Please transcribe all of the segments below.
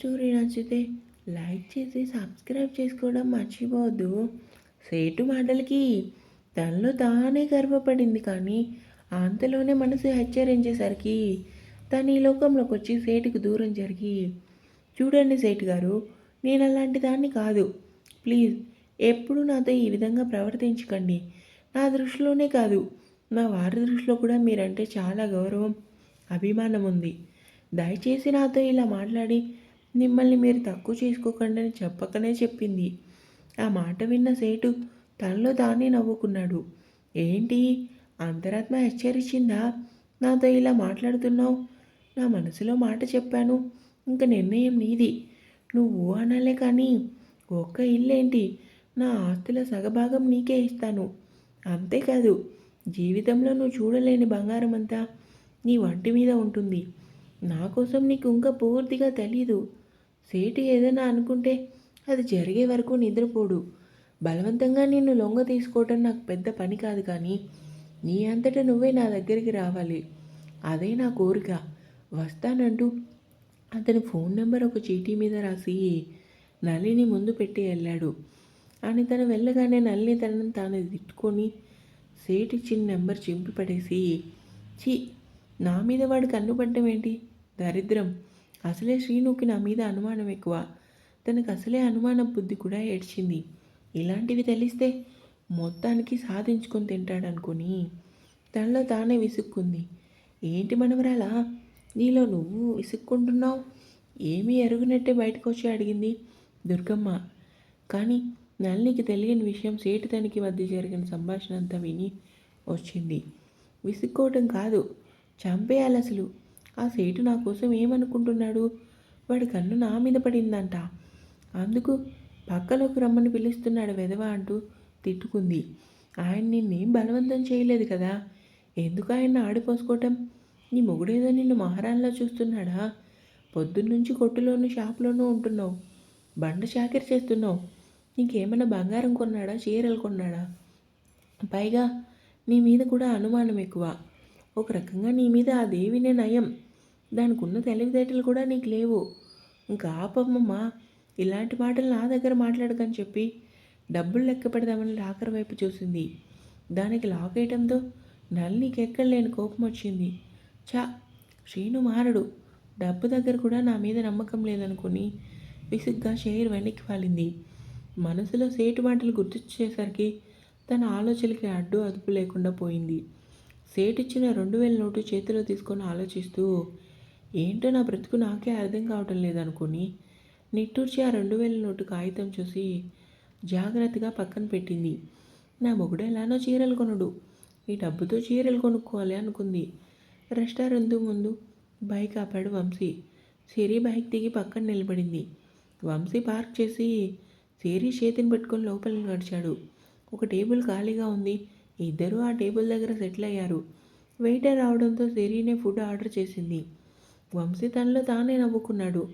Story నచ్చితే like చేసి subscribe చేసుకోవడం మర్చిపోవద్దు. సేటు మాటలకి తనలో తానే గర్వపడింది కానీ అంతలోనే మనసు హెచ్చరించేసరికి తను ఈ లోకంలోకి వచ్చి సేటుకు దూరం జరిగి చూడండి సేటు గారు నేను అలాంటి దాన్ని కాదు. ప్లీజ్ ఎప్పుడు నాతో ఈ విధంగా ప్రవర్తించకండి. నా దృష్టిలోనే కాదు. నా వారి దృష్టిలో కూడా మీరంటే చాలా గౌరవం అభిమానం ఉంది. దయచేసి నాతో ఇలా మాట్లాడి మిమ్మల్ని మీరు తక్కువ చేసుకోకండి అని చెప్పకనే చెప్పింది. ఆ మాట విన్న సేటు తనలో తానే నవ్వుకున్నాడు. ఏంటి? అంతరాత్మ హెచ్చరించిందా? నాతో ఇలా మాట్లాడుతున్నావు? నా మనసులో మాట చెప్పాను. ఇంక నిర్ణయం నీది. నువ్వు అనాలే కానీ ఒక్క ఇల్లేంటి? నా ఆస్తుల సగభాగం నీకే ఇస్తాను. అంతేకాదు జీవితంలో నువ్వు చూడలేని బంగారం అంతా నీ వంటి మీద ఉంటుంది. నా కోసం నీకు ఇంకా పూర్తిగా తెలీదు. సేటు ఏదైనా అనుకుంటే అది జరిగే వరకు నిద్రపోడు. బలవంతంగా నిన్ను లొంగ తీసుకోవటం నాకు పెద్ద పని కాదు కానీ నీ అంతటా నువ్వే నా దగ్గరికి రావాలి. అదే నా కోరిక. వస్తానంటూ అతని ఫోన్ నెంబర్ ఒక చీటీ మీద రాసి నలిని ముందు పెట్టి వెళ్ళాడు. అని తను వెళ్ళగానే నల్లిని తనని తాను తిట్టుకొని సేట్ ఇచ్చిన నెంబర్ చింపి పడేసి ఛీ నా మీద వాడు కన్నుపడ్డం ఏంటి? దరిద్రం. అసలే శ్రీనుకి నా మీద అనుమానం ఎక్కువ. తనకు అసలే అనుమానం బుద్ధి కూడా ఏడ్చింది. ఇలాంటివి తెలిస్తే మొత్తానికి సాధించుకొని తింటాడనుకొని తనలో తానే విసుక్కుంది. ఏంటి మనవరాలా? నీలో నువ్వు విసుక్కుంటున్నావు? ఏమీ ఎరుగునట్టే బయటకు వచ్చి అడిగింది దుర్గమ్మ. కానీ నల్లికి తెలియని విషయం సేటు తనకి మధ్య జరిగిన సంభాషణ అంతా విని వచ్చింది. విసుక్కోవటం కాదు చంపేయాలి అసలు. ఆ సేటు నా కోసం ఏమనుకుంటున్నాడు? వాడి కన్ను నా మీద పడిందంట. అందుకు పక్కలోకి రమ్మని పిలుస్తున్నాడు వెధవ అంటూ తిట్టుకుంది. ఆయన నిన్నేం బలవంతం చేయలేదు కదా? ఎందుకు ఆయన ఆడిపోసుకోవటం? నీ మొగుడేదో నిన్ను మహారాణిలా చూస్తున్నాడా? పొద్దున్నుంచి కొట్టులోను షాప్లోనూ ఉంటున్నావు. బండ చాకరి చేస్తున్నావు. నీకేమైనా బంగారం కొన్నాడా? చీరలు కొన్నాడా? పైగా నీ మీద కూడా అనుమానం ఎక్కువ. ఒక రకంగా నీ మీద ఆ దేవినే నయం. దానికి ఉన్న తెలివితేటలు కూడా నీకు లేవు. ఇంకా ఆపమ్మమ్మా ఇలాంటి మాటలు నా దగ్గర మాట్లాడకని చెప్పి డబ్బులు లెక్క పెడదామని లాకర్ వైపు చూసింది. దానికి లాక్ వేయడంతో నల్లికి ఎక్కడలేని కోపం వచ్చింది. చా శ్రీను మారడు. డబ్బు దగ్గర కూడా నా మీద నమ్మకం లేదనుకుని విసుగ్గా షేర్ వెనక్కి వాలింది. మనసులో సేటు మాటలు గుర్తొచ్చేసరికి తన ఆలోచనకి అడ్డు అదుపు లేకుండా పోయింది. సేటిచ్చిన రెండు వేల నోటు చేతిలో తీసుకొని ఆలోచిస్తూ ఏంటో నా బ్రతుకు నాకే అర్థం కావటం లేదనుకుని నిట్టూర్చి ఆ రెండు వేల నోటు కాగితం చూసి జాగ్రత్తగా పక్కన పెట్టింది. నా మొగుడు ఎలానో చీరలు కొనుడు. ఈ డబ్బుతో చీరలు కొనుక్కోవాలి అనుకుంది. రెస్టారెంట్ ముందు బైక్ ఆపాడు వంశీ. సిరి బైక్ దిగి పక్కన నిలబడింది. వంశీ పార్క్ చేసి సిరి చేతిని పెట్టుకొని లోపలికి నడిచాడు. ఒక టేబుల్ ఖాళీగా ఉంది. ఇద్దరూ ఆ టేబుల్ దగ్గర సెటిల్ అయ్యారు. వెయిటర్ రావడంతో సిరీనే ఫుడ్ ఆర్డర్ చేసింది. వంశీ తనలో తానే నవ్వుకున్నాడు.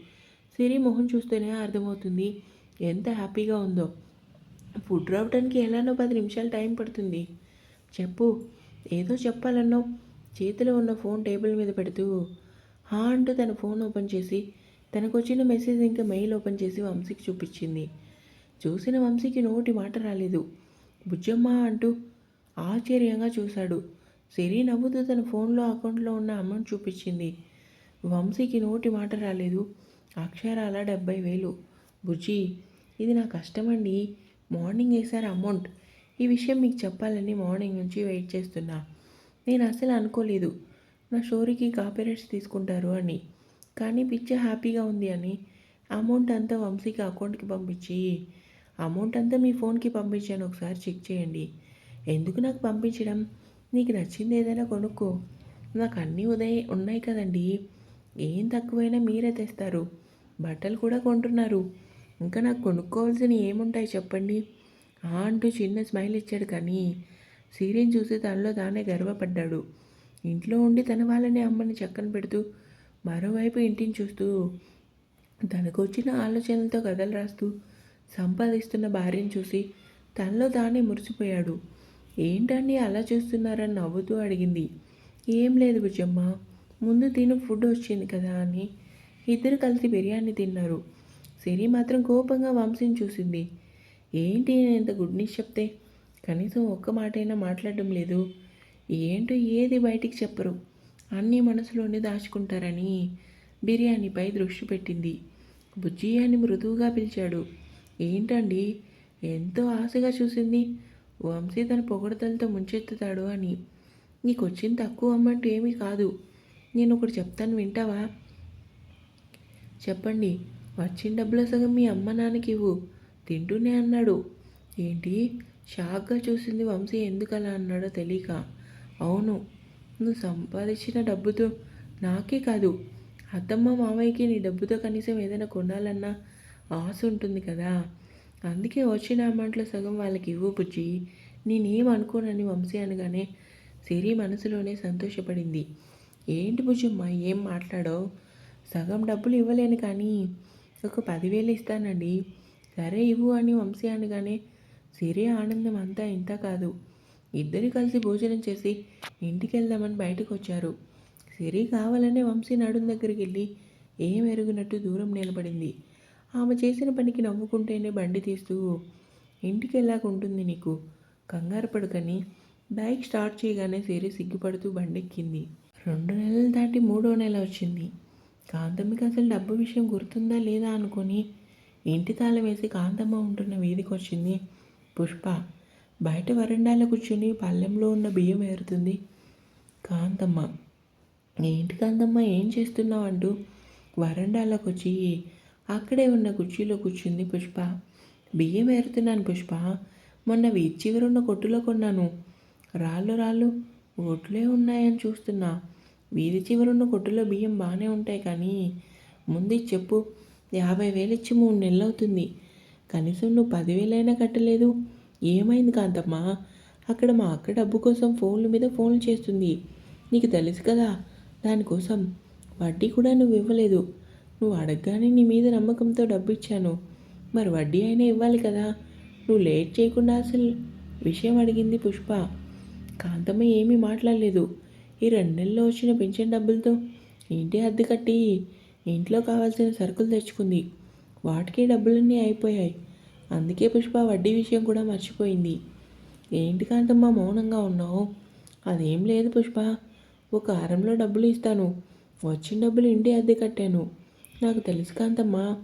సిరి మొహం చూస్తేనే అర్థమవుతుంది ఎంత హ్యాపీగా ఉందో. ఫుడ్ రావడానికి ఎలానో పది నిమిషాలు టైం పడుతుంది. చెప్పు ఏదో చెప్పాలన్నావు చేతిలో ఉన్న ఫోన్ టేబుల్ మీద పెడుతూ హా అంటూ తన ఫోన్ ఓపెన్ చేసి తనకు వచ్చిన మెసేజ్ ఇంకా మెయిల్ ఓపెన్ చేసి వంశీకి చూపించింది. చూసిన వంశీకి నోటి మాట రాలేదు. బుజ్జమ్మ అంటూ ఆశ్చర్యంగా చూశాడు. సిరి నవ్వుతూ తన ఫోన్లో అకౌంట్లో ఉన్న అమౌంట్ చూపించింది. వంశీకి నోటి మాట రాలేదు. అక్షరాల డెబ్బై వేలు. బుజ్జి ఇది నా కష్టమండి. మార్నింగ్ వేశారు అమౌంట్. ఈ విషయం మీకు చెప్పాలని మార్నింగ్ నుంచి వెయిట్ చేస్తున్నా. నేను అసలు అనుకోలేదు. నా స్టోరీకి కాపీరైట్స్ తీసుకుంటారు అని. కానీ పిచ్చి హ్యాపీగా ఉంది అని. అమౌంట్ అంతా వంశీకి అకౌంట్కి పంపించి. అమౌంట్ అంతా మీ ఫోన్కి పంపించాను. ఒకసారి చెక్ చేయండి. ఎందుకు నాకు పంపించడం? నీకు నచ్చింది ఏదైనా కొనుక్కో. నాకు అన్నీ ఉదయం ఉన్నాయి కదండీ. ఏం తక్కువైనా మీరే తెస్తారు. బట్టలు కూడా కొంటున్నారు. ఇంకా నాకు కొనుక్కోవాల్సినవి ఏముంటాయి చెప్పండి? ఆ అంటూ చిన్న స్మైల్ ఇచ్చాడు కానీ సీరియన్ చూసి తనలో తానే గర్వపడ్డాడు. ఇంట్లో ఉండి తన వాళ్ళని అమ్మని చక్కన పెడుతూ మరోవైపు ఇంటిని చూస్తూ తనకొచ్చిన ఆలోచనలతో కథలు రాస్తూ సంపాదిస్తున్న భార్యను చూసి తనలో తానే మురిసిపోయాడు. ఏంటండి అలా చూస్తున్నారని నవ్వుతూ అడిగింది. ఏం లేదు బుజ్జమ్మ. ముందు తిను ఫుడ్ వచ్చింది కదా అని. ఇద్దరు కలిసి బిర్యానీ తిన్నారు. సిరి మాత్రం కోపంగా వంశీని చూసింది. ఏంటి నేను ఇంత గుడ్ న్యూస్ చెప్తే? కనీసం ఒక్క మాటైనా మాట్లాడడం లేదు. ఏంటో ఏది బయటికి చెప్పరు. అన్నీ మనసులోనే దాచుకుంటారని బిర్యానీపై దృష్టి పెట్టింది. బుజ్జి అని మృదువుగా పిలిచాడు. ఏంటండి? ఎంతో ఆశగా చూసింది. వంశీ తన పొగడతలతో ముంచెత్తుతాడు అని. నీకు వచ్చింది తక్కువ అమ్మంటూ ఏమీ కాదు. నేను ఒకటి చెప్తాను వింటావా? చెప్పండి. వచ్చిన డబ్బుల సగం మీ అమ్మ నాన్నకి ఇవ్వు. తింటూనే అన్నాడు. ఏంటి? షాక్గా చూసింది వంశీ. ఎందుకు అలా అన్నాడో తెలియక అవును నువ్వు సంపాదించిన డబ్బుతో నాకే కాదు. అత్తమ్మ మామయ్యకి నీ డబ్బుతో కనీసం ఏదైనా కొనాలన్నా ఆశ ఉంటుంది కదా. అందుకే వచ్చిన అమౌంట్లో సగం వాళ్ళకి ఇవ్వు బుజ్జి. నేనేం అనుకోనని వంశీ అనగానే సిరి మనసులోనే సంతోషపడింది. ఏంటి భుజమ్మ? ఏం మాట్లాడో సగం డబ్బులు ఇవ్వలేను కానీ ఒక పదివేలు ఇస్తానండి. సరే ఇవ్వు అని వంశీ అనగానే సిరి ఆనందం అంతా ఇంత కాదు. ఇద్దరు కలిసి భోజనం చేసి ఇంటికి వెళ్దామని బయటకు వచ్చారు సిరి కావాలనే వంశీ నడుం దగ్గరికి వెళ్ళి ఏం ఎరుగునట్టు దూరం నిలబడింది. ఆమె చేసిన పనికి నవ్వుకుంటేనే బండి తీస్తూ ఇంటికి ఉంటుంది నీకు. కంగారు పడుకని. బైక్ స్టార్ట్ చేయగానే సిరి సిగ్గుపడుతూ బండెక్కింది. రెండు నెలలు దాటి మూడో నెల వచ్చింది. కాంతమ్మకి అసలు డబ్బు విషయం గుర్తుందా లేదా అనుకొని ఇంటి తాళం వేసి కాంతమ్మ ఉంటున్న వీధికి వచ్చింది. పుష్ప బయట వరండాలో కూర్చుని పళ్ళెంలో ఉన్న బియ్యం ఏరుతుంది. కాంతమ్మ ఏంటి కాంతమ్మ ఏం చేస్తున్నావు అంటూ వరండాలోకి వచ్చి అక్కడే ఉన్న కుర్చీలో కూర్చుంది పుష్ప. బియ్యం ఏరుతున్నాను పుష్ప. మొన్న వీధి చివరున్న కొట్టులో కొన్నాను. రాళ్ళు రాళ్ళు ఒట్లే ఉన్నాయని చూస్తున్నా. వీధి చివరున్న కొట్టులో బియ్యం బాగానే ఉంటాయి కానీ ముందు చెప్పు. యాభై వేలు ఇచ్చి మూడు నెలలు అవుతుంది. కనీసం నువ్వు పదివేలైనా కట్టలేదు. ఏమైంది కాంతమ్మా? అక్కడ మా అక్క డబ్బు కోసం ఫోన్ల మీద ఫోన్లు చేస్తుంది. నీకు తెలుసు కదా దానికోసం వడ్డీ కూడా నువ్వు ఇవ్వలేదు. నువ్వు అడగగానే నీ మీద నమ్మకంతో డబ్బు ఇచ్చాను. మరి వడ్డీ అయినా ఇవ్వాలి కదా. నువ్వు లేట్ చేయకుండా అసలు విషయం అడిగింది పుష్ప. కాంతమ్మ ఏమీ మాట్లాడలేదు. ఈ రెండు నెలల్లో వచ్చిన పెన్షన్ డబ్బులతో ఇంటి అద్దె కట్టి ఇంట్లో కావాల్సిన సరుకులు తెచ్చుకుంది. వాటికి డబ్బులన్నీ అయిపోయాయి. అందుకే పుష్ప వడ్డీ విషయం కూడా మర్చిపోయింది. ఏంటి కాంతమ్మ మౌనంగా ఉన్నావు? అదేం లేదు పుష్ప. ఒక వారంలో డబ్బులు ఇస్తాను. వచ్చిన డబ్బులు ఇంటి అద్దె కట్టాను. నాకు తెలుసు కాంతమ్మ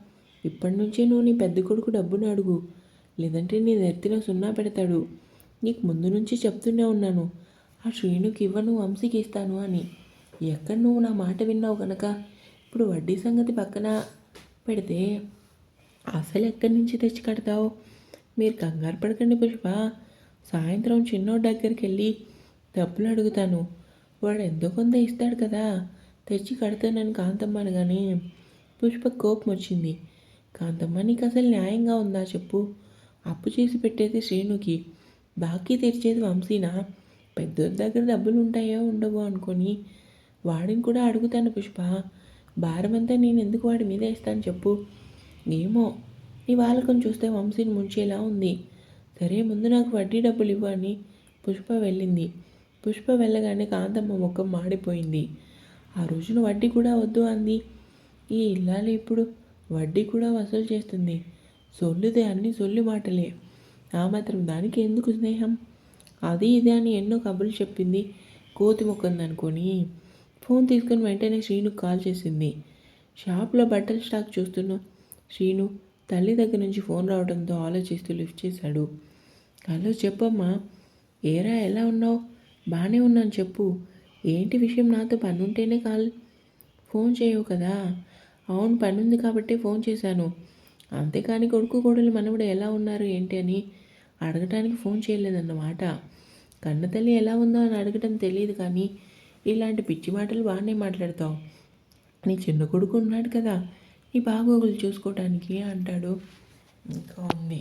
ఇప్పటి నుంచే నువ్వు నీ పెద్ద కొడుకు డబ్బును అడుగు. లేదంటే నీ నెత్తిన సున్నా పెడతాడు. నీకు ముందు నుంచి చెప్తూనే ఉన్నాను. ఆ శ్రీనుకి ఇవ్వను వంశీకి ఇస్తాను అని. ఎక్కడ నువ్వు నా మాట విన్నావు కనుక ఇప్పుడు వడ్డీ సంగతి పక్కన పెడితే అసలు ఎక్కడి నుంచి తెచ్చి కడతావు? మీరు కంగారు పడకండి పుష్ప. సాయంత్రం చిన్నోడి దగ్గరికి వెళ్ళి డబ్బులు అడుగుతాను. వాడు ఎంతో కొంత ఇస్తాడు కదా. తెచ్చి కడతానని కాంతమ్మ అనగానే పుష్ప కోపం వచ్చింది. కాంతమ్మ నీకు అసలు న్యాయంగా ఉందా చెప్పు. అప్పు చేసి పెట్టేది శ్రీనుకి. బాకీ తెరిచేది వంశీనా? పెద్దోడి దగ్గర డబ్బులు ఉంటాయో ఉండవో అనుకొని వాడిని కూడా అడుగుతాను పుష్ప. భారమంతా నేను ఎందుకు వాడి మీద వేస్తాను చెప్పు. ఏమో నీ వాళ్ళకం చూస్తే వంశీని ముంచేలా ఉంది. సరే ముందు నాకు వడ్డీ డబ్బులు ఇవ్వు అని పుష్ప వెళ్ళింది. పుష్ప వెళ్ళగానే కాంతమ్మ ముఖం మాడిపోయింది. ఆ రోజున వడ్డీ కూడా వద్దు అంది. ఈ ఇల్లాలు ఇప్పుడు? వడ్డీ కూడా వసూలు చేస్తుంది. సొల్లుదే అన్ని సొల్లు మాటలే. ఆ మాత్రం దానికి ఎందుకు స్నేహం? అది ఇది అని ఎన్నో కబుర్లు చెప్పింది కోతి మొక్కంది అనుకొని. ఫోన్ తీసుకుని వెంటనే శ్రీనుకు కాల్ చేసింది. షాప్లో బట్టల స్టాక్ చూస్తున్న శ్రీను తల్లి దగ్గర నుంచి ఫోన్ రావడంతో ఆలోచిస్తూ లిఫ్ట్ చేశాడు. హలో చెప్పమ్మా ఏరా ఎలా ఉన్నావు? బాగానే ఉన్నాను చెప్పు. ఏంటి విషయం? నాతో పని ఉంటేనే కాల్ ఫోన్ చేయవు కదా. అవును పని ఉంది కాబట్టి ఫోన్ చేశాను. అంతేకాని కొడుకు కోడలు మనవడు ఎలా ఉన్నారు ఏంటి అని అడగటానికి ఫోన్ చేయలేదన్నమాట. కన్నతల్లి ఎలా ఉందో అని అడగటం తెలియదు కానీ ఇలాంటి పిచ్చి మాటలు బాగానే మాట్లాడతావు. నీ చిన్న కొడుకు ఉన్నాడు కదా నీ బాగోగులు చూసుకోవటానికి అంటాడు. ఇంకా ఉంది.